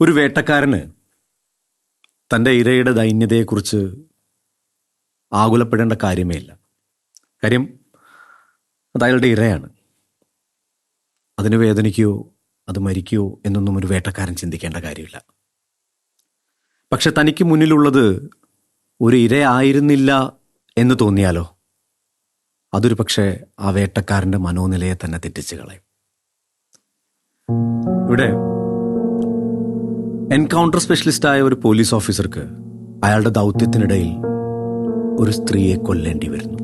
ഒരു വേട്ടക്കാരന് തന്റെ ഇരയുടെ ദൈന്യതയെക്കുറിച്ച് ആകുലപ്പെടേണ്ട കാര്യമേ ഇല്ല കാര്യം അത് അയാളുടെ ഇരയാണ്. അതിന് വേദനിക്കുകയോ അത് മരിക്കുകയോ എന്നൊന്നും ഒരു വേട്ടക്കാരൻ ചിന്തിക്കേണ്ട കാര്യമില്ല. പക്ഷെ തനിക്ക് മുന്നിലുള്ളത് ഒരു ഇരയായിരുന്നില്ല എന്ന് തോന്നിയാലോ? അതൊരു പക്ഷേ ആ വേട്ടക്കാരന്റെ മനോനിലയെ തന്നെ തെറ്റിച്ച് കളയും. ഇവിടെ എൻകൗണ്ടർ സ്പെഷ്യലിസ്റ്റായ ഒരു പോലീസ് ഓഫീസർക്ക് അയാളുടെ ദൗത്യത്തിനിടയിൽ ഒരു സ്ത്രീയെ കൊല്ലേണ്ടി വരുന്നു.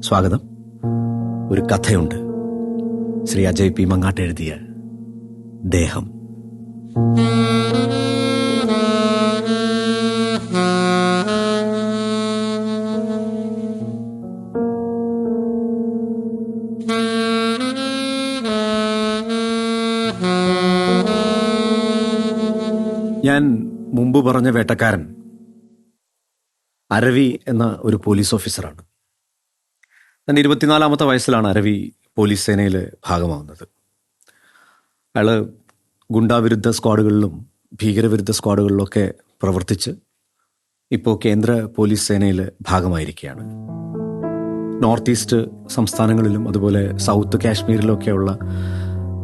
സ്വാഗതം. ഒരു കഥയുണ്ട്. ശ്രീ അജയ് പി മങ്ങാട്ട് എഴുതിയ ദേഹം. ഞാൻ മുമ്പ് പറഞ്ഞ വേട്ടക്കാരൻ. അരവി എന്ന ഒരു പോലീസ് ഓഫീസറാണ്. തന്റെ ഇരുപത്തിനാലാമത്തെ വയസ്സിലാണ് അരവി പോലീസ് സേനയിൽ ഭാഗമാവുന്നത്. അയാൾ ഗുണ്ടാവിരുദ്ധ സ്ക്വാഡുകളിലും ഭീകരവിരുദ്ധ സ്ക്വാഡുകളിലൊക്കെ പ്രവർത്തിച്ച് ഇപ്പോൾ കേന്ദ്ര പോലീസ് സേനയിൽ ഭാഗമായിരിക്കുകയാണ്. നോർത്ത് ഈസ്റ്റ് സംസ്ഥാനങ്ങളിലും അതുപോലെ സൗത്ത് കാശ്മീരിലൊക്കെയുള്ള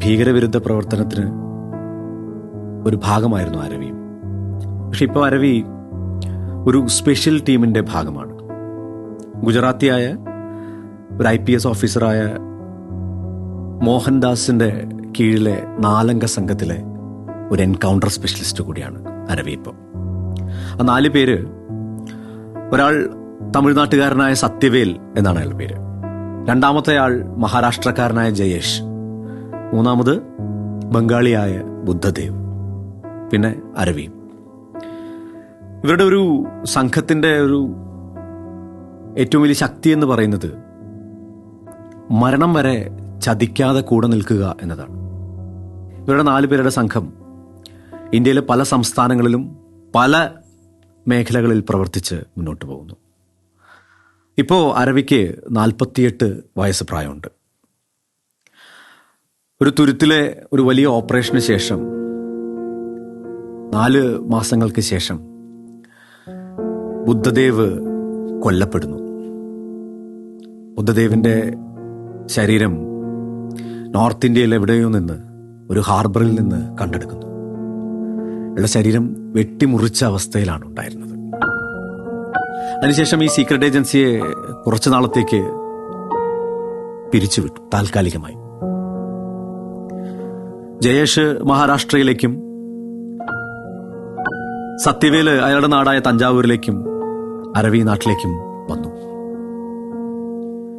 ഭീകരവിരുദ്ധ പ്രവർത്തനത്തിന് ഒരു ഭാഗമായിരുന്നു അരവി പക്ഷെ ഇപ്പോൾ അരവി ഒരു സ്പെഷ്യൽ ടീമിന്റെ ഭാഗമാണ്. ഗുജറാത്തിയായ ഒരു ഐ പി എസ് ഓഫീസറായ മോഹൻദാസിന്റെ കീഴിലെ നാലംഗ സംഘത്തിലെ ഒരു എൻകൗണ്ടർ സ്പെഷ്യലിസ്റ്റ് കൂടിയാണ് അരവി ഇപ്പോൾ. ആ നാല് പേര് ഒരാൾ തമിഴ്നാട്ടുകാരനായ സത്യവേൽ എന്നാണ് അയാളുടെ പേര്. രണ്ടാമത്തെ ആൾ മഹാരാഷ്ട്രക്കാരനായ ജയേഷ്. മൂന്നാമത് ബംഗാളിയായ ബുദ്ധദേവ്. പിന്നെ അരവിയും ഇവരുടെ ഒരു സംഘത്തിന്റെ ഒരു ഏറ്റവും വലിയ ശക്തി എന്ന് പറയുന്നത് മരണം വരെ ചതിക്കാതെ കൂടെ നിൽക്കുക എന്നതാണ്. ഇവരുടെ നാല് പേരുടെ സംഘം ഇന്ത്യയിലെ പല സംസ്ഥാനങ്ങളിലും പല മേഖലകളിൽ പ്രവർത്തിച്ച് മുന്നോട്ട് പോകുന്നു. ഇപ്പോൾ അരവിക്ക് നാൽപ്പത്തിയെട്ട് വയസ്സ് പ്രായമുണ്ട്. ഒരു തുരുത്തിലെ ഒരു വലിയ ഓപ്പറേഷന് ശേഷം നാല് മാസങ്ങൾക്ക് ശേഷം ബുദ്ധദേവ് കൊല്ലപ്പെടുന്നു. ബുദ്ധദേവിന്റെ ശരീരം നോർത്ത് ഇന്ത്യയിൽ എവിടെയോ നിന്ന് ഒരു ഹാർബറിൽ നിന്ന് കണ്ടെടുക്കുന്നു. അയാളുടെ ശരീരം വെട്ടിമുറിച്ച അവസ്ഥയിലാണ് ഉണ്ടായിരുന്നത്. അതിനുശേഷം ഈ സീക്രട്ട് ഏജൻസിയെ കുറച്ചു നാളത്തേക്ക് പിരിച്ചുവിട്ടു താൽക്കാലികമായി. ജയേഷ് മഹാരാഷ്ട്രയിലേക്കും സത്യവേൽ അയാളുടെ നാടായ തഞ്ചാവൂരിലേക്കും അരവി നാട്ടിലേക്കും വന്നു.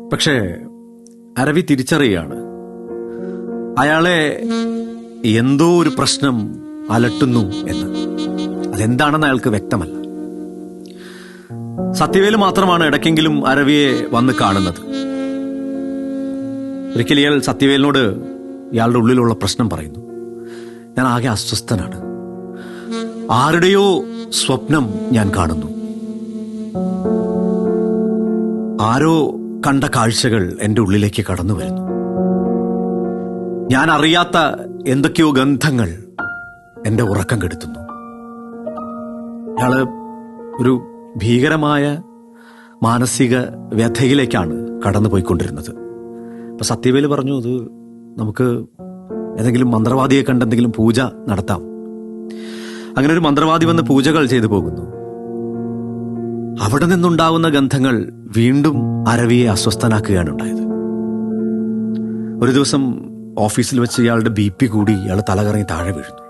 പക്ഷേ അരവി തിരിച്ചറിയുകയാണ്. അയാളെ എന്തോ ഒരു പ്രശ്നം അലട്ടുന്നു എന്ന്. അതെന്താണെന്ന് അയാൾക്ക് വ്യക്തമല്ല. സത്യവേൽ മാത്രമാണ് ഇടയ്ക്കെങ്കിലും അരവിയെ വന്ന് കാണുന്നത്. ഒരിക്കൽ ഇയാൾ സത്യവേലിനോട് ഇയാളുടെ ഉള്ളിലുള്ള പ്രശ്നം പറയുന്നു. ഞാൻ ആകെ അസ്വസ്ഥനാണ്. ആരുടെയോ സ്വപ്നം ഞാൻ കാണുന്നു. ആരോ കണ്ട കാഴ്ചകൾ എന്റെ ഉള്ളിലേക്ക് കടന്നു വരുന്നു. ഞാൻ അറിയാത്ത എന്തൊക്കെയോ ഗന്ധങ്ങൾ എന്റെ ഉറക്കം കെടുത്തുന്നു. അയാൾ ഒരു ഭീകരമായ മാനസിക വ്യഥയിലേക്കാണ് കടന്നു പോയിക്കൊണ്ടിരുന്നത്. അപ്പൊ സത്യവേൽ പറഞ്ഞു അത് നമുക്ക് ഏതെങ്കിലും മന്ത്രവാദിയെ കണ്ടെന്തെങ്കിലും പൂജ നടത്താം. അങ്ങനെ ഒരു മന്ത്രവാദി വന്ന് പൂജകൾ ചെയ്തു പോകുന്നു. അവിടെ നിന്നുണ്ടാവുന്ന ഗന്ധങ്ങൾ വീണ്ടും അരവിയെ അസ്വസ്ഥനാക്കുകയാണ് ഉണ്ടായത് ഒരു ദിവസം ഓഫീസിൽ വെച്ച് ഇയാളുടെ ബി പി കൂടി ഇയാൾ തലകറങ്ങി താഴെ വീഴുന്നു.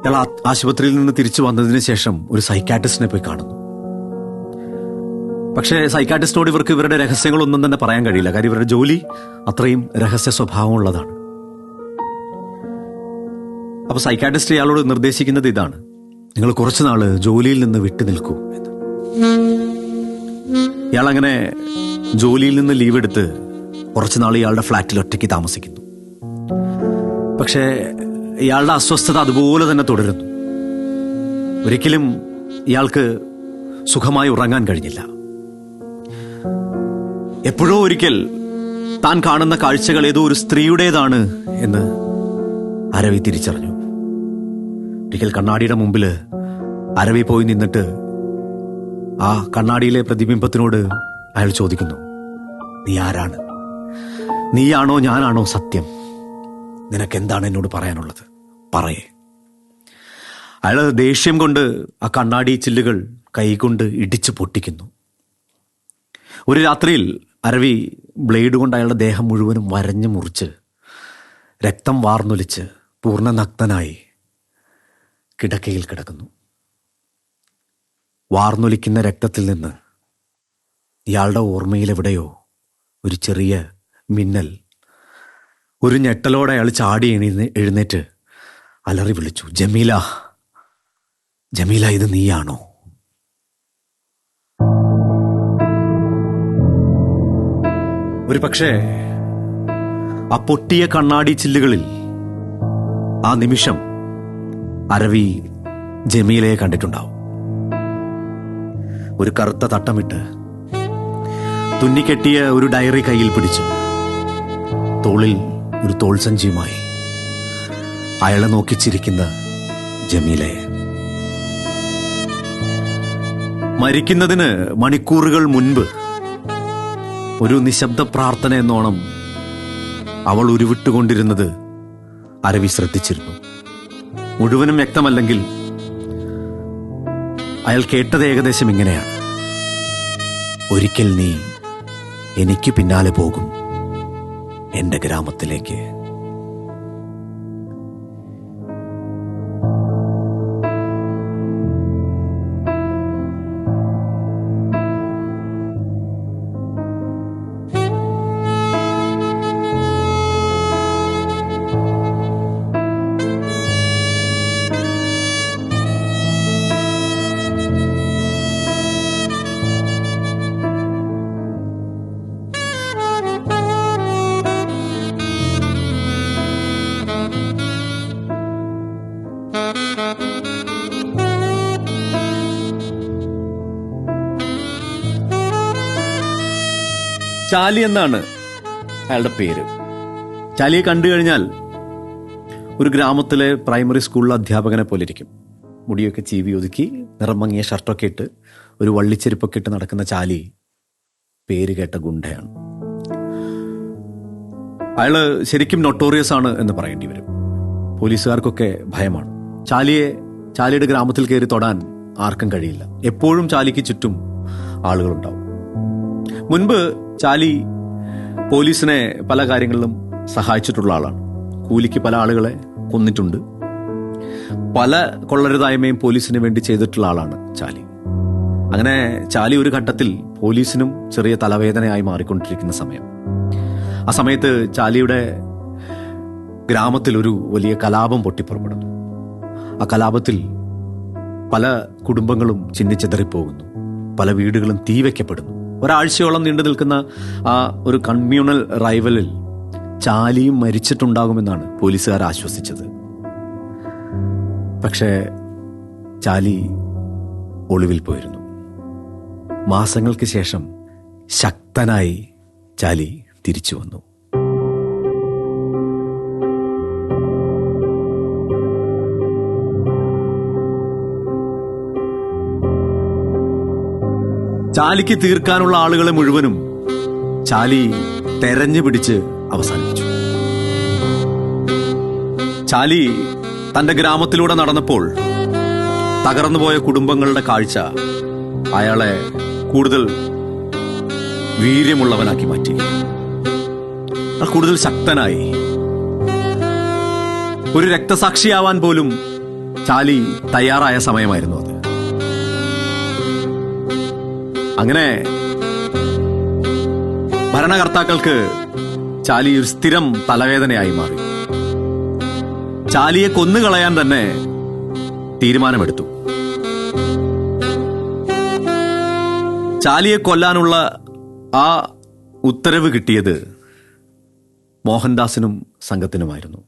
ഇയാൾ ആശുപത്രിയിൽ നിന്ന് തിരിച്ചു വന്നതിന് ശേഷം ഒരു സൈക്കാട്രിസ്റ്റിനെ പോയി കാണുന്നു. പക്ഷേ സൈക്കാട്രിസ്റ്റിനോട് ഇവർക്ക് ഇവരുടെ രഹസ്യങ്ങളൊന്നും തന്നെ പറയാൻ കഴിയില്ല. കാര്യം ഇവരുടെ ജോലി അത്രയും രഹസ്യ സ്വഭാവമുള്ളതാണ്. അപ്പൊ സൈക്കാട്രിസ്റ്റ് ഇയാളോട് നിർദ്ദേശിക്കുന്നത് ഇതാണ്. നിങ്ങൾ കുറച്ച് നാൾ ജോലിയിൽ നിന്ന് വിട്ടു നിൽക്കൂ. എന്ന് ഇയാൾ അങ്ങനെ ജോലിയിൽ നിന്ന് ലീവ് എടുത്ത് കുറച്ച് നാൾ ഇയാളുടെ ഫ്ലാറ്റിൽ ഒറ്റയ്ക്ക് താമസിക്കുന്നു. പക്ഷേ ഇയാളുടെ അസ്വസ്ഥത അതുപോലെ തന്നെ തുടരുന്നു. ഒരിക്കലും ഇയാൾക്ക് സുഖമായി ഉറങ്ങാൻ കഴിഞ്ഞില്ല. എപ്പോഴോ ഒരിക്കൽ താൻ കാണുന്ന കാഴ്ചകൾ ഏതോ ഒരു സ്ത്രീയുടേതാണ് എന്ന് അരവി തിരിച്ചറിഞ്ഞു. ഒരിക്കൽ കണ്ണാടിയുടെ മുമ്പിൽ അരവി പോയി നിന്നിട്ട് ആ കണ്ണാടിയിലെ പ്രതിബിംബത്തിനോട് അയാൾ ചോദിക്കുന്നു നീ ആരാണ്? നീയാണോ ഞാനാണോ സത്യം? നിനക്ക് എന്താണ് എന്നോട് പറയാനുള്ളത്? പറയേ. അയാൾ ദേഷ്യം കൊണ്ട് ആ കണ്ണാടി ചില്ലുകൾ കൈകൊണ്ട് ഇടിച്ചു പൊട്ടിക്കുന്നു. ഒരു രാത്രിയിൽ അരവി ബ്ലേഡ് കൊണ്ട് അയാളുടെ ദേഹം മുഴുവനും വരഞ്ഞു മുറിച്ച് രക്തം വാർന്നൊലിച്ച് പൂർണ നക്തനായി കിടക്കയിൽ കിടക്കുന്നു. വാർന്നൊലിക്കുന്ന രക്തത്തിൽ നിന്ന് ഇയാളുടെ ഓർമ്മയിലെവിടെയോ ഒരു ചെറിയ മിന്നൽ ഒരു ഞെട്ടലോടെ അയാൾ ചാടി എണീന്ന് എഴുന്നേറ്റ് അലറി വിളിച്ചു ജമീല ജമീല ഇത് നീയാണോ? ഒരു പക്ഷേ ആ പൊട്ടിയ കണ്ണാടി ചില്ലുകളിൽ ആ നിമിഷം അരവി ജമീലയെ കണ്ടിട്ടുണ്ടാവും. ഒരു കറുത്ത തട്ടമിട്ട് തുന്നിക്കെട്ടിയ ഒരു ഡയറി കയ്യിൽ പിടിച്ച് തോളിൽ ഒരു തോൾസഞ്ചിയുമായി അയാളെ നോക്കിച്ചിരിക്കുന്ന ജമീലയെ. മരിക്കുന്നതിന് മണിക്കൂറുകൾ മുൻപ് ഒരു നിശബ്ദ പ്രാർത്ഥന എന്നോണം അവൾ ഉരുവിട്ടുകൊണ്ടിരുന്നത് അരവി ശ്രദ്ധിച്ചിരുന്നു. മുഴുവനും വ്യക്തമല്ലെങ്കിൽ അയാൾ കേട്ടത് ഏകദേശം ഇങ്ങനെയാണ്. ഒരിക്കൽ നീ എനിക്ക് പിന്നാലെ പോകും. എന്റെ ഗ്രാമത്തിലേക്ക്. ചാലി എന്നാണ് അയാളുടെ പേര്. ചാലിയെ കണ്ടു കഴിഞ്ഞാൽ ഒരു ഗ്രാമത്തിലെ പ്രൈമറി സ്കൂളിലെ അധ്യാപകനെ പോലെ ഇരിക്കും. മുടിയൊക്കെ ചീവി ഒതുക്കി നിറം മങ്ങിയ ഷർട്ടൊക്കെ ഇട്ട് ഒരു വള്ളിച്ചെരുപ്പൊക്കെ ഇട്ട് നടക്കുന്ന ചാലി പേര് കേട്ട ഗുണ്ടയാണ്. അയാൾ ശരിക്കും നൊട്ടോറിയസ് ആണ് എന്ന് പറയേണ്ടി വരും. പോലീസുകാർക്കൊക്കെ ഭയമാണ്. ചാലിയെ ചാലിയുടെ ഗ്രാമത്തിൽ കയറി തൊടാൻ ആർക്കും കഴിയില്ല. എപ്പോഴും ചാലിക്ക് ചുറ്റും ആളുകളുണ്ടാവും. മുൻപ് ചാലി പോലീസിനെ പല കാര്യങ്ങളിലും സഹായിച്ചിട്ടുള്ള ആളാണ്. കൂലിക്ക് പല ആളുകളെ കൊന്നിട്ടുണ്ട്. പല കൊള്ളരുതായ്മയും പോലീസിന് വേണ്ടി ചെയ്തിട്ടുള്ള ആളാണ് ചാലി. അങ്ങനെ ചാലി ഒരു ഘട്ടത്തിൽ പോലീസിനും ചെറിയ തലവേദനയായി മാറിക്കൊണ്ടിരിക്കുന്ന സമയം. ആ സമയത്ത് ചാലിയുടെ ഗ്രാമത്തിൽ ഒരു വലിയ കലാപം പൊട്ടിപ്പുറപ്പെടുന്നു. ആ കലാപത്തിൽ പല കുടുംബങ്ങളും ചിന്നിച്ചെതറിപ്പോകുന്നു പല വീടുകളും തീ വയ്ക്കപ്പെടുന്നു ഒരാഴ്ചയോളം നീണ്ടു നിൽക്കുന്ന ആ ഒരു കമ്മ്യൂണൽ റൈവലിൽ ചാലിയും മരിച്ചിട്ടുണ്ടാകുമെന്നാണ് പോലീസുകാർ ആശ്വസിച്ചത്. പക്ഷേ ചാലി ഒളിവിൽ പോയിരുന്നു. മാസങ്ങൾക്ക് ശേഷം ശക്തനായി ചാലി തിരിച്ചു വന്നു. ചാലിക്ക് തീർക്കാനുള്ള ആളുകളെ മുഴുവനും ചാലി തെരഞ്ഞു പിടിച്ച് അവസാനിപ്പിച്ചു. ചാലി തന്റെ ഗ്രാമത്തിലൂടെ നടന്നപ്പോൾ തകർന്നുപോയ കുടുംബങ്ങളുടെ കാഴ്ച അയാളെ കൂടുതൽ വീര്യമുള്ളവനാക്കി മാറ്റി. കൂടുതൽ ശക്തനായി. ഒരു രക്തസാക്ഷിയാവാൻ പോലും ചാലി തയ്യാറായ സമയമായിരുന്നു അത്. അങ്ങനെ ഭരണകർത്താക്കൾക്ക് ചാലി ഒരു സ്ഥിരം തലവേദനയായി മാറി. ചാലിയെ കൊന്നുകളയാൻ തന്നെ തീരുമാനമെടുത്തു. ചാലിയെ കൊല്ലാനുള്ള ആ ഉത്തരവ് കിട്ടിയത് മോഹൻദാസിനും സംഘത്തിനുമായിരുന്നു.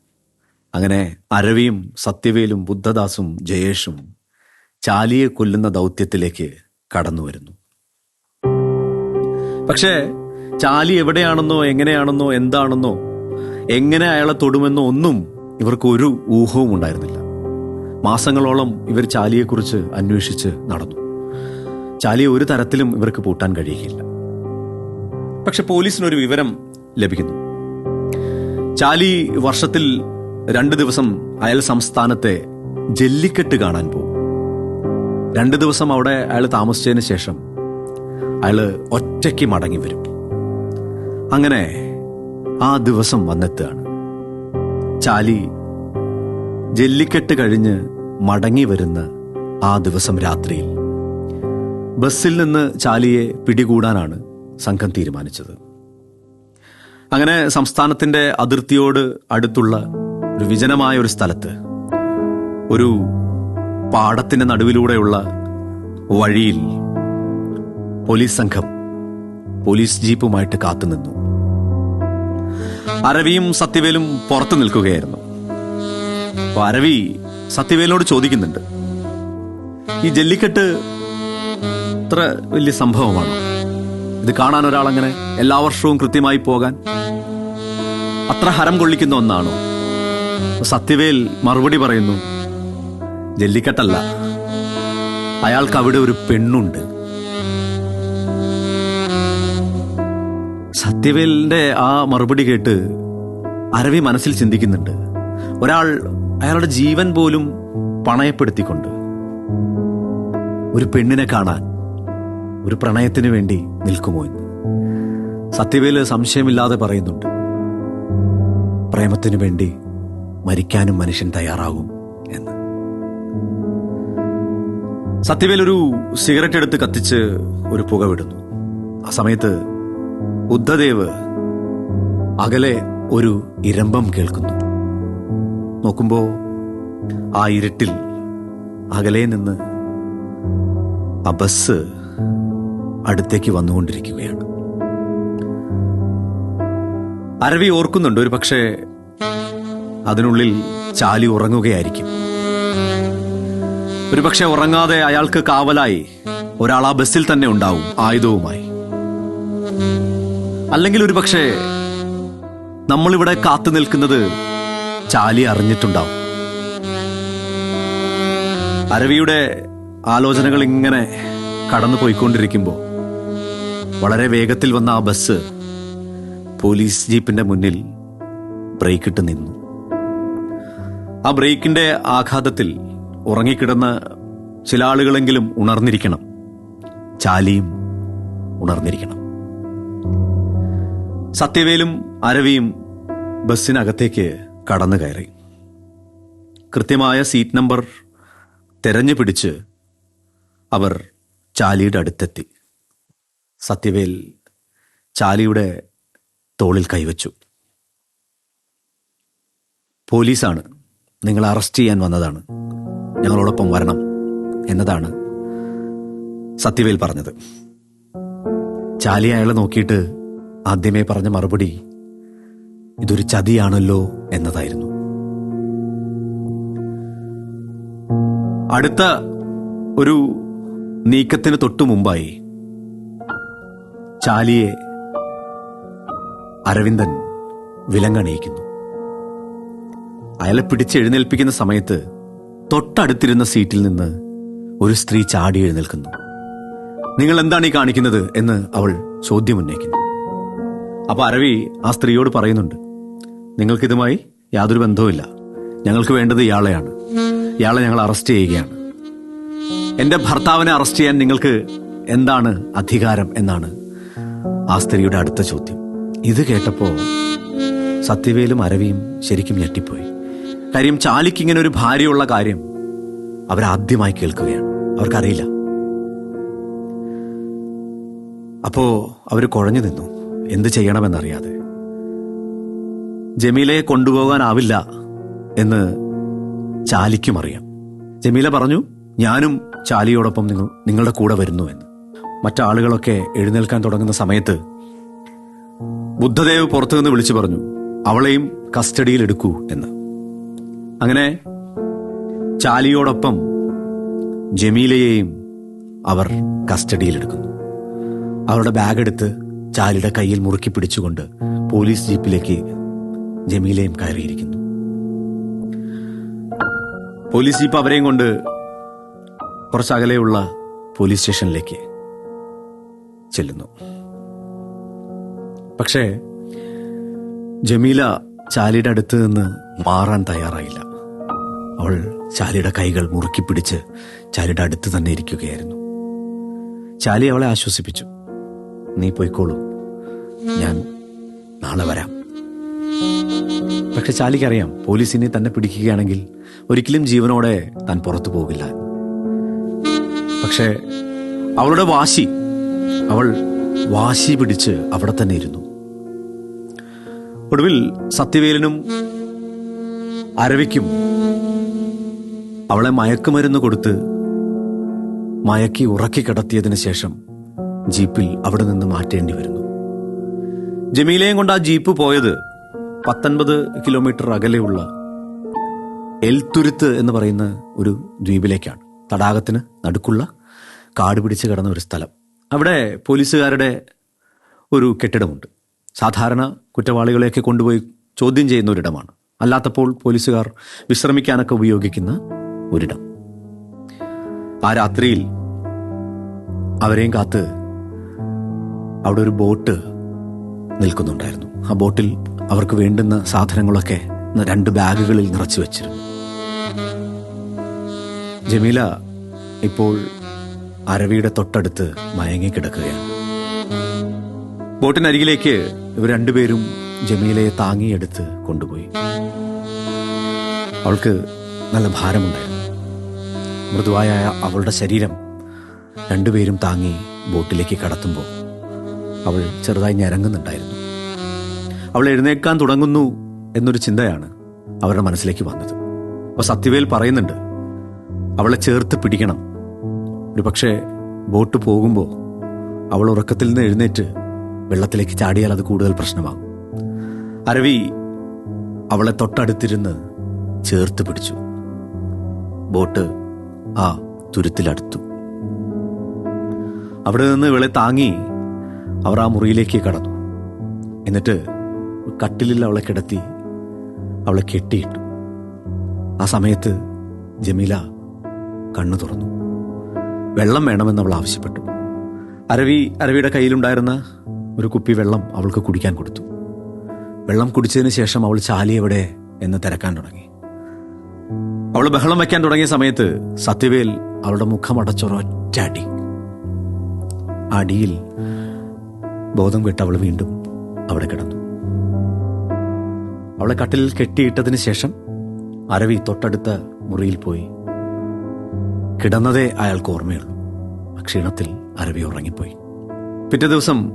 അങ്ങനെ അരവിയും സത്യവേലും ബുദ്ധദാസും ജയേഷും ചാലിയെ കൊല്ലുന്ന ദൗത്യത്തിലേക്ക് കടന്നു വരുന്നു പക്ഷേ ചാലി എവിടെയാണെന്നോ എങ്ങനെയാണെന്നോ എന്താണെന്നോ എങ്ങനെ അയാളെ തൊടുമെന്നോ ഒന്നും ഇവർക്ക് ഒരു ഊഹവും ഉണ്ടായിരുന്നില്ല. മാസങ്ങളോളം ഇവർ ചാലിയെക്കുറിച്ച് അന്വേഷിച്ച് നടന്നു. ചാലിയെ ഒരു തരത്തിലും ഇവർക്ക് പൂട്ടാൻ കഴിയുകയില്ല. പക്ഷെ പോലീസിനൊരു വിവരം ലഭിക്കുന്നു. ചാലി വർഷത്തിൽ രണ്ട് ദിവസം അയാൾ സംസ്ഥാനത്തെ ജല്ലിക്കെട്ട് കാണാൻ പോകും. രണ്ട് ദിവസം അവിടെ അയാൾ താമസിച്ചതിന് ശേഷം അയാൾ ഒറ്റയ്ക്ക് മടങ്ങി വരും. അങ്ങനെ ആ ദിവസം വന്നെത്തുകയാണ്. ചാലി ജെല്ലിക്കെട്ട് കഴിഞ്ഞ് മടങ്ങി വരുന്ന ആ ദിവസം രാത്രിയിൽ. ബസ്സിൽ നിന്ന് ചാലിയെ പിടികൂടാനാണ് സംഘം തീരുമാനിച്ചത്. അങ്ങനെ സംസ്ഥാനത്തിന്റെ അതിർത്തിയോട് അടുത്തുള്ള ഒരു വിജനമായ ഒരു സ്ഥലത്ത് ഒരു പാടത്തിന്റെ നടുവിലൂടെയുള്ള വഴിയിൽ പോലീസ് സംഘം പോലീസ് ജീപ്പുമായിട്ട് കാത്തുനിന്നു അരവിയും സത്യവേലും പുറത്തു നിൽക്കുകയായിരുന്നു. അപ്പൊ അരവി സത്യവേലിനോട് ചോദിക്കുന്നുണ്ട് ഈ ജല്ലിക്കെട്ട് ഇത്ര വലിയ സംഭവമാണ്? ഇത് കാണാൻ ഒരാൾ അങ്ങനെ എല്ലാ വർഷവും കൃത്യമായി പോകാൻ? അത്ര ഹരം കൊള്ളിക്കുന്ന ഒന്നാണോ? സത്യവേൽ മറുപടി പറയുന്നു ജല്ലിക്കെട്ടല്ല അയാൾക്ക് അവിടെ ഒരു പെണ്ണുണ്ട്. സത്യവേലിന്റെ ആ മറുപടി കേട്ട് അരവി മനസ്സിൽ ചിന്തിക്കുന്നുണ്ട്. ഒരാൾ അയാളുടെ ജീവൻ പോലും പണയപ്പെടുത്തിക്കൊണ്ട് ഒരു പെണ്ണിനെ കാണാൻ ഒരു പ്രണയത്തിന് വേണ്ടി നിൽക്കുമോ എന്ന്. സത്യവേൽ സംശയമില്ലാതെ പറയുന്നുണ്ട്. പ്രേമത്തിനു വേണ്ടി മരിക്കാനും മനുഷ്യൻ തയ്യാറാകും എന്ന്. സത്യവേൽ ഒരു സിഗരറ്റ് എടുത്ത് കത്തിച്ച് ഒരു പുക വിടുന്നു. ആ സമയത്ത് ബുദ്ധദേവ് അകലെ ഒരു ഇരമ്പം കേൾക്കുന്നു. നോക്കുമ്പോ ആ ഇരുട്ടിൽ അകലെ നിന്ന് ആ ബസ് അടുത്തേക്ക് വന്നുകൊണ്ടിരിക്കുകയാണ്. അരവി ഓർക്കുന്നുണ്ട് ഒരു പക്ഷേ അതിനുള്ളിൽ ചാലി ഉറങ്ങുകയായിരിക്കും. ഒരു പക്ഷെ ഉറങ്ങാതെ അയാൾക്ക് കാവലായി ഒരാൾ ആ ബസ്സിൽ തന്നെ ഉണ്ടാവും ആയുധവുമായി. അല്ലെങ്കിൽ ഒരു പക്ഷേ നമ്മളിവിടെ കാത്തു നിൽക്കുന്നത് ചാലി അറിഞ്ഞിട്ടുണ്ടാവും. അരവിയുടെ ആലോചനകൾ ഇങ്ങനെ കടന്നു പോയിക്കൊണ്ടിരിക്കുമ്പോൾ വളരെ വേഗത്തിൽ വന്ന ആ ബസ് പോലീസ് ജീപ്പിന്റെ മുന്നിൽ ബ്രേക്കിട്ട് നിന്നു. ആ ബ്രേക്കിന്റെ ആഘാതത്തിൽ ഉറങ്ങിക്കിടന്ന ചില ആളുകളെങ്കിലും ഉണർന്നിരിക്കണം. ചാലിയും ഉണർന്നിരിക്കണം. സത്യവേലും അരവിയും ബസ്സിനകത്തേക്ക് കടന്നു കയറി. കൃത്യമായ സീറ്റ് നമ്പർ തെരഞ്ഞു പിടിച്ച് അവർ ചാലിയുടെ അടുത്തെത്തി. സത്യവേൽ ചാലിയുടെ തോളിൽ കൈവച്ചു. പോലീസാണ് നിങ്ങൾ അറസ്റ്റ് ചെയ്യാൻ വന്നതാണ്. ഞങ്ങളോടൊപ്പം വരണം എന്നതാണ് സത്യവേൽ പറഞ്ഞത്. ചാലി അയാളെ നോക്കിയിട്ട് ആദ്യമേ പറഞ്ഞ മറുപടി ഇതൊരു ചതിയാണല്ലോ എന്നതായിരുന്നു. അടുത്ത ഒരു നീക്കത്തിന് തൊട്ടു മുമ്പായി ചാലിയെ അരവിന്ദൻ വിലങ്ങണിയിക്കുന്നു. അയാളെ പിടിച്ചെഴുന്നേൽപ്പിക്കുന്ന സമയത്ത് തൊട്ടടുത്തിരുന്ന സീറ്റിൽ നിന്ന് ഒരു സ്ത്രീ ചാടി എഴുന്നേൽക്കുന്നു. നിങ്ങൾ എന്താണ് ഈ കാണിക്കുന്നത്? എന്ന് അവൾ ചോദ്യം ഉന്നയിക്കുന്നു. അപ്പൊ അരവി ആ സ്ത്രീയോട് പറയുന്നുണ്ട്. നിങ്ങൾക്കിതുമായി യാതൊരു ബന്ധവുമില്ല. ഞങ്ങൾക്ക് വേണ്ടത് ഇയാളെയാണ്. ഇയാളെ ഞങ്ങൾ അറസ്റ്റ് ചെയ്യുകയാണ്. എന്റെ ഭർത്താവിനെ അറസ്റ്റ് ചെയ്യാൻ നിങ്ങൾക്ക് എന്താണ് അധികാരം എന്നാണ് ആ സ്ത്രീയുടെ അടുത്ത ചോദ്യം. ഇത് കേട്ടപ്പോ സത്യവേലും അരവിയും ശരിക്കും ഞെട്ടിപ്പോയി. കാര്യം ചാലിക്ക് ഇങ്ങനെ ഒരു ഭാര്യയുള്ള കാര്യം അവരാദ്യമായി കേൾക്കുകയാണ്. അവർക്കറിയില്ല. അപ്പോ അവർ കുഴഞ്ഞു നിന്നു. എന്ത് ചെയ്യണമെന്നറിയാതെ. ജമീലയെ കൊണ്ടുപോകാനാവില്ല എന്ന് ചാലിക്കും അറിയാം. ജമീല പറഞ്ഞു ഞാനും ചാലിയോടൊപ്പം നിങ്ങൾ നിങ്ങളുടെ കൂടെ വരുന്നു എന്ന്. മറ്റാളുകളൊക്കെ എഴുന്നേൽക്കാൻ തുടങ്ങുന്ന സമയത്ത് ബുദ്ധദേവ് പുറത്തുനിന്ന് വിളിച്ചു പറഞ്ഞു അവളെയും കസ്റ്റഡിയിൽ എടുക്കൂ എന്ന്. അങ്ങനെ ചാലിയോടൊപ്പം ജമീലയെയും അവർ കസ്റ്റഡിയിലെടുക്കുന്നു അവരുടെ ബാഗ് എടുത്ത് ചാലിയുടെ കയ്യിൽ മുറുക്കി പിടിച്ചുകൊണ്ട് പോലീസ് ജീപ്പിലേക്ക് ജമീലയും കയറിയിരിക്കുന്നു. പോലീസ് ജീപ്പ് അവരെയും കൊണ്ട് കുറച്ചകലെയുള്ള പോലീസ് സ്റ്റേഷനിലേക്ക് ചെല്ലുന്നു. പക്ഷേ ജമീല ചാലിയുടെ അടുത്ത് നിന്ന് മാറാൻ തയ്യാറായില്ല. അവൾ ചാലിയുടെ കൈകൾ മുറുക്കി പിടിച്ച് ചാലിയുടെ അടുത്ത് തന്നെ ഇരിക്കുകയായിരുന്നു. ചാലി അവളെ ആശ്വസിപ്പിച്ചു. നീ പോയിക്കോളൂ. ഞാൻ നാളെ വരാം. പക്ഷെ ചാലിക്കറിയാം പോലീസിനെ തന്നെ പിടിക്കുകയാണെങ്കിൽ ഒരിക്കലും ജീവനോടെ താൻ പുറത്തു പോകില്ല. പക്ഷേ അവളുടെ വാശി അവൾ വാശി പിടിച്ച് അവിടെ തന്നെ ഇരുന്നു. ഒടുവിൽ സത്യവേലനും അരവിക്കും അവളെ മയക്കുമരുന്ന് കൊടുത്ത് മയക്കി ഉറക്കി കിടത്തിയതിനു ശേഷം ജീപ്പിൽ അവിടെ നിന്ന് മാറ്റേണ്ടി വരുന്നു. ജമീലയും കൊണ്ട് ആ ജീപ്പ് പോയത് പത്തൊൻപത് കിലോമീറ്റർ അകലെയുള്ള എൽത്തുരുത്ത് എന്ന് പറയുന്ന ഒരു ദ്വീപിലേക്കാണ്. തടാകത്തിന് നടുക്കുള്ള കാട് പിടിച്ച് കിടന്ന ഒരു സ്ഥലം. അവിടെ പോലീസുകാരുടെ ഒരു കെട്ടിടമുണ്ട്. സാധാരണ കുറ്റവാളികളെയൊക്കെ കൊണ്ടുപോയി ചോദ്യം ചെയ്യുന്ന ഒരിടമാണ്. അല്ലാത്തപ്പോൾ പോലീസുകാർ വിശ്രമിക്കാനൊക്കെ ഉപയോഗിക്കുന്ന ഒരിടം. ആ രാത്രിയിൽ അവരെയും കാത്ത് അവിടെ ഒരു ബോട്ട് നിൽക്കുന്നുണ്ടായിരുന്നു. ആ ബോട്ടിൽ അവർക്ക് വേണ്ടുന്ന സാധനങ്ങളൊക്കെ രണ്ട് ബാഗുകളിൽ നിറച്ചു വെച്ചിരുന്നു. ജമീല ഇപ്പോൾ അരവിയുടെ തൊട്ടടുത്ത് മയങ്ങിക്കിടക്കുകയാണ് ബോട്ടിനരികിലേക്ക് ഇവർ രണ്ടുപേരും ജമീലയെ താങ്ങിയെടുത്ത് കൊണ്ടുപോയി. അവൾക്ക് നല്ല ഭാരമുണ്ടായിരുന്നു. മൃദുവായ അവളുടെ ശരീരം രണ്ടുപേരും താങ്ങി ബോട്ടിലേക്ക് കടത്തുമ്പോൾ അവൾ ചെറുതായി ഞരങ്ങുന്നുണ്ടായിരുന്നു. അവൾ എഴുന്നേക്കാൻ തുടങ്ങുന്നു എന്നൊരു ചിന്തയാണ് അവരുടെ മനസ്സിലേക്ക് വന്നത്. അപ്പോൾ സത്യവേൽ പറയുന്നുണ്ട് അവളെ ചേർത്ത് പിടിക്കണം. ഒരു പക്ഷേ ബോട്ട് പോകുമ്പോൾ അവൾ ഉറക്കത്തിൽ നിന്ന് എഴുന്നേറ്റ് വെള്ളത്തിലേക്ക് ചാടിയാൽ അത് കൂടുതൽ പ്രശ്നമാകും. അരവി അവളെ തൊട്ടടുത്തിരുന്ന് ചേർത്ത് പിടിച്ചു. ബോട്ട് ആ തുരുത്തിലടുത്തു. അവിടെ നിന്ന് ഇവളെ താങ്ങി അവർ ആ മുറിയിലേക്ക് കടന്നു. എന്നിട്ട് കട്ടിലിൽ അവളെ കിടത്തി അവളെ കെട്ടിയിട്ടു. ആ സമയത്ത് ജമീല കണ്ണു തുറന്നു. വെള്ളം വേണമെന്ന് അവൾ ആവശ്യപ്പെട്ടു. അരവി അരവിയുടെ കയ്യിലുണ്ടായിരുന്ന ഒരു കുപ്പി വെള്ളം അവൾക്ക് കുടിക്കാൻ കൊടുത്തു. വെള്ളം കുടിച്ചതിന് ശേഷം അവൾ ചാലി എവിടെ എന്ന് തിരക്കാൻ തുടങ്ങി. അവൾ ബഹളം വയ്ക്കാൻ തുടങ്ങിയ സമയത്ത് സത്യവേൽ അവളുടെ മുഖം അടച്ചൊരൊറ്റ അടി. അടിയിൽ ബോധം വിട്ട് അവൾ വീണ്ടും അവിടെ കിടന്നു. അവളെ കട്ടിലിൽ കെട്ടിയിട്ടതിന് ശേഷം അരവി തൊട്ടടുത്ത മുറിയിൽ പോയി. കിടന്നതേ അയാൾക്ക് ഓർമ്മയുള്ളൂ. ക്ഷീണത്തിൽ അരവി ഉറങ്ങിപ്പോയി. പിറ്റേ ദിവസം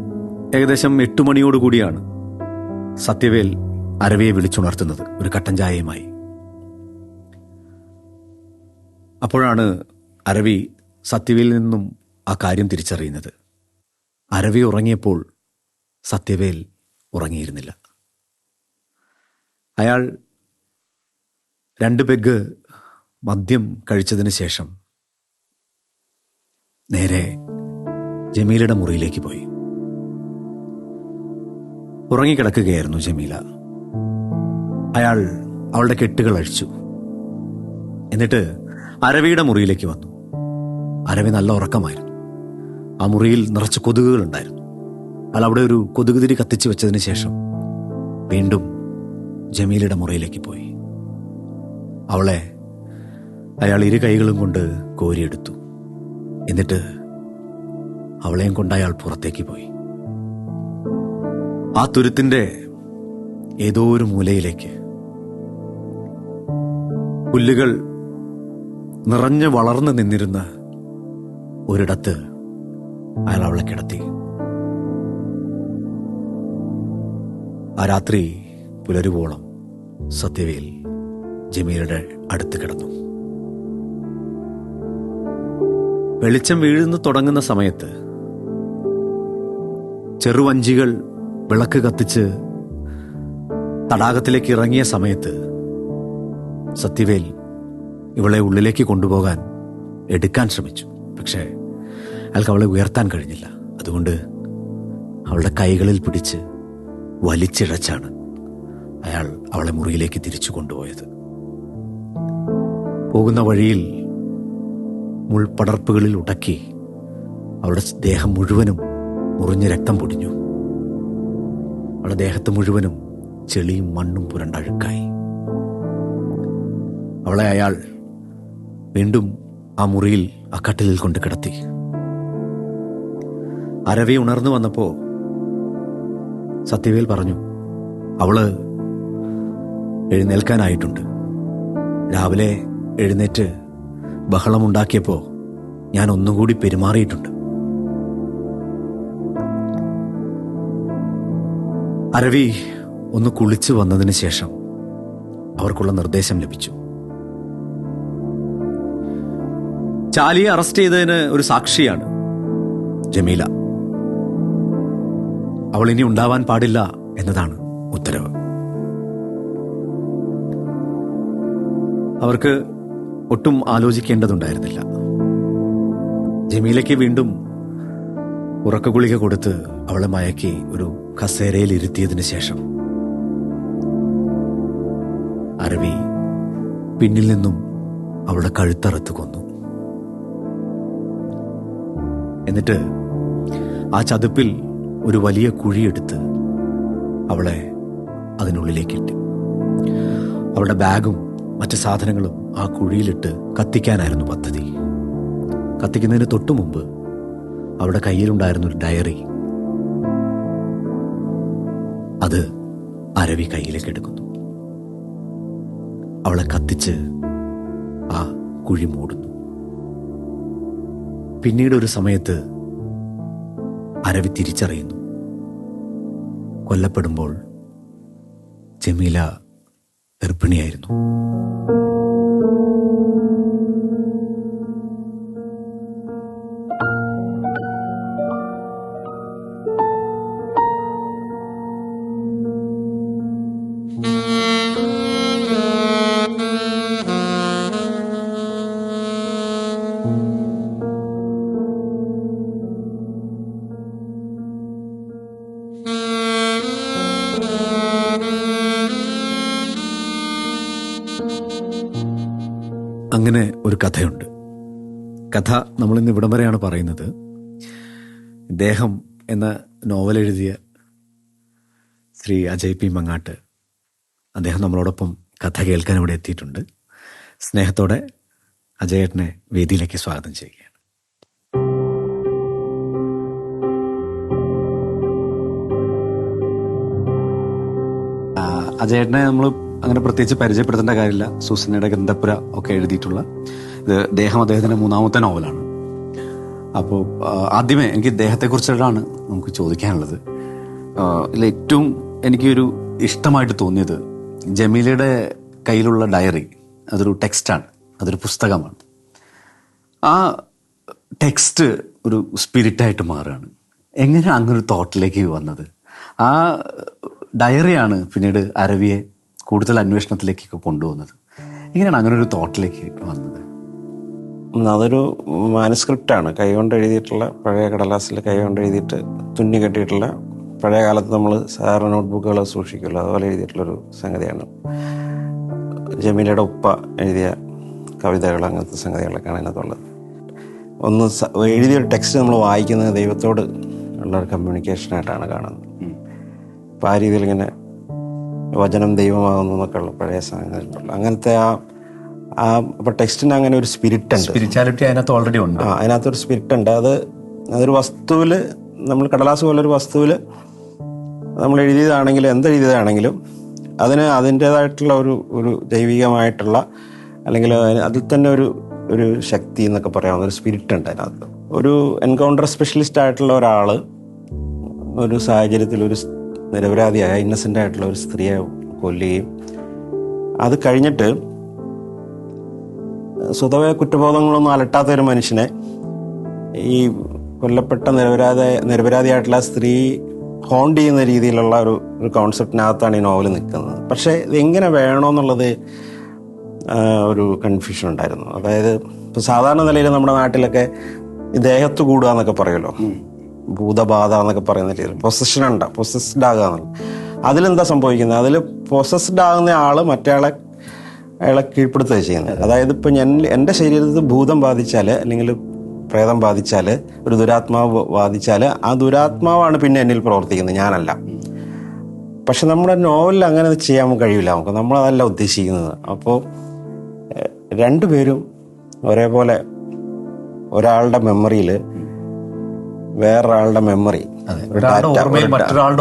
ഏകദേശം എട്ടു മണിയോടുകൂടിയാണ് സത്യവേൽ അരവിയെ വിളിച്ചുണർത്തുന്നത്. ഒരു കട്ടൻ ചായയുമായി. അപ്പോഴാണ് അരവി സത്യവേലിൽ നിന്നും ആ കാര്യം തിരിച്ചറിയുന്നത്. അരവി ഉറങ്ങിയപ്പോൾ സത്യവേൽ ഉറങ്ങിയിരുന്നില്ല. അയാൾ രണ്ട് പെഗ് മദ്യം കഴിച്ചതിന് ശേഷം നേരെ ജമീലയുടെ മുറിയിലേക്ക് പോയി. ഉറങ്ങിക്കിടക്കുകയായിരുന്നു ജമീല. അയാൾ അവളുടെ കെട്ടുകൾ അഴിച്ചു. എന്നിട്ട് അരവിയുടെ മുറിയിലേക്ക് വന്നു. അരവി നല്ല ഉറക്കമായിരുന്നു. ആ മുറിയിൽ നിറച്ച് കൊതുകുകൾ ഉണ്ടായിരുന്നു അയാൾ അവിടെ ഒരു കൊതുകുതിരി കത്തിച്ചു വെച്ചതിന് ശേഷം വീണ്ടും ജമീലയുടെ മുറിയിലേക്ക് പോയി. അവളെ അയാൾ ഇരു കൈകളും കൊണ്ട് കോരിയെടുത്തു. എന്നിട്ട് അവളെയും കൊണ്ട് അയാൾ പുറത്തേക്ക് പോയി. ആ തുരുത്തിന്റെ ഏതോ ഒരു മൂലയിലേക്ക് പുല്ലുകൾ നിറഞ്ഞു വളർന്നു നിന്നിരുന്ന ഒരിടത്ത് അയാൾ അവളെ കിടത്തി. ആ രാത്രി പുലരുവോളം സത്യവേൽ ജമീലയുടെ അടുത്ത് കിടന്നു. വെളിച്ചം വീഴുന്നു തുടങ്ങുന്ന സമയത്ത് ചെറുവഞ്ചികൾ വിളക്ക് കത്തിച്ച് തടാകത്തിലേക്ക് ഇറങ്ങിയ സമയത്ത് സത്യവേൽ ഇവളെ ഉള്ളിലേക്ക് കൊണ്ടുപോകാൻ എടുക്കാൻ ശ്രമിച്ചു. പക്ഷേ അയാൾക്ക് അവളെ ഉയർത്താൻ കഴിഞ്ഞില്ല. അതുകൊണ്ട് അവളുടെ കൈകളിൽ പിടിച്ച് വലിച്ചിഴച്ചാണ് അയാൾ അവളെ മുറിയിലേക്ക് തിരിച്ചു കൊണ്ടുപോയത്. പോകുന്ന വഴിയിൽ മുൾപടർപ്പുകളിൽ ഉടക്കി അവളുടെ ദേഹം മുഴുവനും മുറിഞ്ഞ് രക്തം പൊടിഞ്ഞു. അവളുടെ ദേഹത്ത് മുഴുവനും ചെളിയും മണ്ണും പുരണ്ടഴുക്കായി. അവളെ അയാൾ വീണ്ടും ആ മുറിയിൽ ആ കട്ടിലിൽ കൊണ്ട് കിടത്തി. അരവി ഉണർന്നു വന്നപ്പോ സത്യവേൽ പറഞ്ഞു അവൾ എഴുന്നേൽക്കാനായിട്ടുണ്ട്. രാവിലെ എഴുന്നേറ്റ് ബഹളമുണ്ടാക്കിയപ്പോ ഞാൻ ഒന്നുകൂടി പെരുമാറിയിട്ടുണ്ട്. അരവി ഒന്ന് കുളിച്ചു വന്നതിന് ശേഷം അവർക്കുള്ള നിർദ്ദേശം ലഭിച്ചു. ചാലിയെ അറസ്റ്റ് ചെയ്തതിന് ഒരു സാക്ഷിയാണ് ജമീല. അവൾ ഇനി ഉണ്ടാവാൻ പാടില്ല എന്നതാണ് ഉത്തരവ്. അവർക്ക് ഒട്ടും ആലോചിക്കേണ്ടതുണ്ടായിരുന്നില്ല. ജമീലയ്ക്ക് വീണ്ടും ഉറക്കഗുളിക കൊടുത്ത് അവളെ മയക്കി ഒരു കസേരയിൽ ഇരുത്തിയതിനു ശേഷം അരവി പിന്നിൽ നിന്നും അവളുടെ കഴുത്തറുത്ത് കൊന്നു. എന്നിട്ട് ആ ചതുപ്പിൽ ഒരു വലിയ കുഴിയെടുത്ത് അവളെ അതിനുള്ളിലേക്ക് ഇട്ടു. അവളുടെ ബാഗും മറ്റ് സാധനങ്ങളും ആ കുഴിയിലിട്ട് കത്തിക്കാനായിരുന്നു പദ്ധതി. കത്തിക്കുന്നതിന് തൊട്ടു മുമ്പ് അവളുടെ കയ്യിലുണ്ടായിരുന്ന ഒരു ഡയറി അത് അരവി കയ്യിലേക്ക് എടുക്കുന്നു. അവളെ കത്തിച്ച് ആ കുഴി മൂടുന്നു. പിന്നീട് ഒരു സമയത്ത് അരവി തിരിച്ചറിയുന്നു. കൊല്ലപ്പെടുമ്പോൾ ജമീല ഗർഭിണിയായിരുന്നു. അങ്ങനെ ഒരു കഥയുണ്ട്. കഥ നമ്മളിന്ന് ഇവിടം വരെയാണ് പറയുന്നത്. ദേഹം എന്ന നോവൽ എഴുതിയ ശ്രീ അജയ് പി മങ്ങാട്ട് അദ്ദേഹം നമ്മളോടൊപ്പം കഥ കേൾക്കാൻ ഇവിടെ എത്തിയിട്ടുണ്ട്. സ്നേഹത്തോടെ അജയേട്ടനെ വേദിയിലേക്ക് സ്വാഗതം ചെയ്യുകയാണ്. അജയേട്ടനെ നമ്മൾ അങ്ങനെ പ്രത്യേകിച്ച് പരിചയപ്പെടുത്തേണ്ട കാര്യമില്ല. സൂസനയുടെ ഗ്രന്ഥപുര ഒക്കെ എഴുതിയിട്ടുള്ള. ഇത് ദേഹം അദ്ദേഹത്തിന്റെ മൂന്നാമത്തെ നോവലാണ്. അപ്പോൾ ആദ്യമേ എനിക്ക് ദേഹത്തെക്കുറിച്ചിട്ടാണ് നമുക്ക് ചോദിക്കാനുള്ളത്. ഇതിൽ ഏറ്റവും എനിക്കൊരു ഇഷ്ടമായിട്ട് തോന്നിയത് ജമീലയുടെ കയ്യിലുള്ള ഡയറി അതൊരു ടെക്സ്റ്റാണ് അതൊരു പുസ്തകമാണ്. ആ ടെക്സ്റ്റ് ഒരു സ്പിരിറ്റായിട്ട് മാറുകയാണ്. എങ്ങനെ അങ്ങനെ ഒരു തോട്ടിലേക്ക് വന്നത്? ആ ഡയറിയാണ് പിന്നീട് അരവിയെ കൂടുതൽ അന്വേഷണത്തിലേക്കൊക്കെ കൊണ്ടുപോകുന്നത്. എങ്ങനെയാണ് അങ്ങനെ ഒരു തോട്ടിലേക്ക് വന്നത്. അതൊരു മാനുസ്ക്രിപ്റ്റാണ്. കൈകൊണ്ട് എഴുതിയിട്ടുള്ള പഴയ കടലാസിൽ കൈകൊണ്ട് എഴുതിയിട്ട് തുന്നി കെട്ടിയിട്ടുള്ള പഴയ കാലത്ത് നമ്മൾ സാധാരണ നോട്ട്ബുക്കുകൾ സൂക്ഷിക്കുമല്ലോ അതുപോലെ എഴുതിയിട്ടുള്ളൊരു സംഗതിയാണ്. ജമീലയുടെ ഉപ്പ എഴുതിയ കവിതകൾ അങ്ങനത്തെ സംഗതികളൊക്കെയാണ് അതിനകത്തുള്ളത്. ഒന്ന് എഴുതിയ എഴുതിയൊരു ടെക്സ്റ്റ് നമ്മൾ വായിക്കുന്നത് ദൈവത്തോട് ഉള്ള ഒരു കമ്മ്യൂണിക്കേഷനായിട്ടാണ് കാണുന്നത്. അപ്പോൾ ആ രീതിയിൽ ഇങ്ങനെ വചനം ദൈവമാകുന്നു എന്നൊക്കെയുള്ള പഴയ സാധനങ്ങളുണ്ട് അങ്ങനത്തെ ആ ആ ഇപ്പൊ ടെക്സ്റ്റിന് അങ്ങനെ ഒരു സ്പിരിറ്റ് ഉണ്ട്. സ്പിരിച്വാലിറ്റി അതിനകത്ത് ഓൾറെഡി ഉണ്ട്. ആ അതിനകത്ത് ഒരു സ്പിരിറ്റ് ഉണ്ട്. അത് അതൊരു വസ്തുവിൽ നമ്മൾ കടലാസ് പോലെ ഒരു വസ്തുവിൽ നമ്മൾ എഴുതിയതാണെങ്കിലും എന്തെഴുതിയതാണെങ്കിലും അതിന് അതിന്റേതായിട്ടുള്ള ഒരു ഒരു ദൈവികമായിട്ടുള്ള അല്ലെങ്കിൽ അതിൽ തന്നെ ഒരു ഒരു ശക്തി എന്നൊക്കെ പറയാവുന്ന ഒരു സ്പിരിറ്റ് ഉണ്ട് അതിനകത്ത്. ഒരു എൻകൗണ്ടർ സ്പെഷ്യലിസ്റ്റ് ആയിട്ടുള്ള ഒരാൾ ഒരു സാഹചര്യത്തിൽ ഒരു നിരപരാധിയായ ഇന്നസെന്റ് ആയിട്ടുള്ള ഒരു സ്ത്രീയെ കൊല്ലുകയും അത് കഴിഞ്ഞിട്ട് സ്വതവേ കുറ്റബോധങ്ങളൊന്നും അലട്ടാത്ത ഒരു മനുഷ്യനെ ഈ കൊല്ലപ്പെട്ട നിരപരാധ നിരപരാധിയായിട്ടുള്ള സ്ത്രീ ഹോണ്ട് ചെയ്യുന്ന രീതിയിലുള്ള ഒരു ഒരു കോൺസെപ്റ്റിനകത്താണ് ഈ നോവൽ നിൽക്കുന്നത്. പക്ഷേ ഇതെങ്ങനെ എങ്ങനെ വേണമെന്നുള്ളത് ഒരു കൺഫ്യൂഷൻ ഉണ്ടായിരുന്നു. അതായത് ഇപ്പോൾ സാധാരണ നിലയിൽ നമ്മുടെ നാട്ടിലൊക്കെ ദേഹത്ത് കൂടുക എന്നൊക്കെ പറയുമല്ലോ. ഭൂതബാധ എന്നൊക്കെ പറയുന്ന രീതിയിൽ പൊസഷൻ ഉണ്ട് പൊസസ്ഡ് ആകുക എന്നുള്ളത്. അതിലെന്താ സംഭവിക്കുന്നത്? അതിൽ പൊസസ്ഡ് ആകുന്ന ആൾ മറ്റേ അയാളെ കീഴ്പ്പെടുത്തുക ചെയ്യുന്നത്. അതായത് ഇപ്പം ഞാൻ എന്റെ ശരീരത്തിൽ ഭൂതം ബാധിച്ചാൽ അല്ലെങ്കിൽ പ്രേതം ബാധിച്ചാൽ ഒരു ദുരാത്മാവ് ബാധിച്ചാൽ ആ ദുരാത്മാവാണ് പിന്നെ എന്നിൽ പ്രവർത്തിക്കുന്നത് ഞാനല്ല. പക്ഷെ നമ്മുടെ നോവലിൽ അങ്ങനെ ചെയ്യാൻ കഴിയില്ല നമുക്ക്. നമ്മളതല്ല ഉദ്ദേശിക്കുന്നത്. അപ്പോൾ രണ്ടുപേരും ഒരേപോലെ ഒരാളുടെ മെമ്മറിയിൽ വേറൊരാളുടെ മെമ്മറി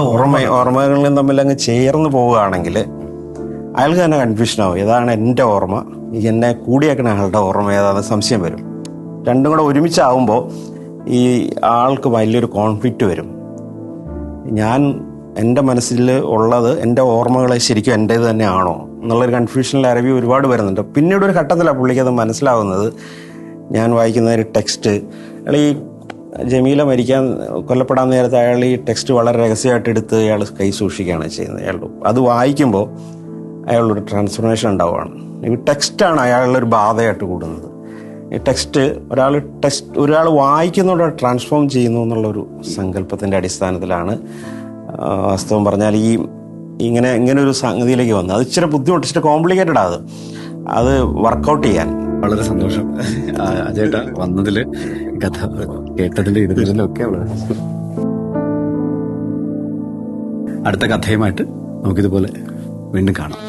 ഓർമ്മ. ഓർമ്മകളും തമ്മിൽ അങ്ങ് ചേർന്ന് പോവുകയാണെങ്കിൽ അയാൾക്ക് തന്നെ കൺഫ്യൂഷൻ ആവും. ഇതാണ് എന്റെ ഓർമ്മ. എന്നെ കൂടിയാക്കണ ആളുടെ ഓർമ്മ ഏതാണെന്ന് സംശയം വരും. രണ്ടും കൂടെ ഒരുമിച്ചാവുമ്പോൾ ഈ ആൾക്ക് വലിയൊരു കോൺഫ്ലിക്റ്റ് വരും. ഞാൻ എന്റെ മനസ്സിൽ ഉള്ളത് എന്റെ ഓർമ്മകൾ ശരിക്കും എന്റേത് തന്നെയാണോ എന്നുള്ളൊരു കൺഫ്യൂഷനിൽ അറിവ് ഒരുപാട് വരുന്നുണ്ട്. പിന്നീട് ഒരു ഘട്ടത്തിലാണ് പുള്ളിക്ക് അത് മനസ്സിലാവുന്നത്. ഞാൻ വായിക്കുന്ന ഒരു ടെക്സ്റ്റ് ഈ ജമീല മരിക്കാൻ കൊല്ലപ്പെടാൻ നേരത്തെ അയാൾ ഈ ടെക്സ്റ്റ് വളരെ രഹസ്യമായിട്ട് എടുത്ത് അയാൾ കൈ സൂക്ഷിക്കുകയാണ് ചെയ്യുന്നത്. അയാൾ അത് വായിക്കുമ്പോൾ അയാളൊരു ട്രാൻസ്ഫർമേഷൻ ഉണ്ടാവുകയാണ്. ഈ ടെക്സ്റ്റാണ് അയാളുടെ ഒരു ബാധയായിട്ട് കൂടുന്നത്. ഈ ടെക്സ്റ്റ് ഒരാൾ ടെക്സ്റ്റ് ഒരാൾ വായിക്കുന്നതോടെ ട്രാൻസ്ഫോം ചെയ്യുന്നു എന്നുള്ളൊരു സങ്കല്പത്തിന്റെ അടിസ്ഥാനത്തിലാണ് വാസ്തവം പറഞ്ഞാൽ ഈ ഇങ്ങനെ ഇങ്ങനെ ഒരു സംഗതിയിലേക്ക് വന്നു അത് ഇച്ചിരി ബുദ്ധിമുട്ട് ഇച്ചിരി കോംപ്ലിക്കേറ്റഡ് അത്. അത് വർക്കൗട്ട് ചെയ്യാൻ. വളരെ സന്തോഷം. ആ, വന്നതിൽ കഥ കേട്ടതിലും ഇരുന്നതിലും ഒക്കെ വളരെ അടുത്ത കഥയുമായിട്ട് നമുക്കിതുപോലെ വീണ്ടും കാണാം.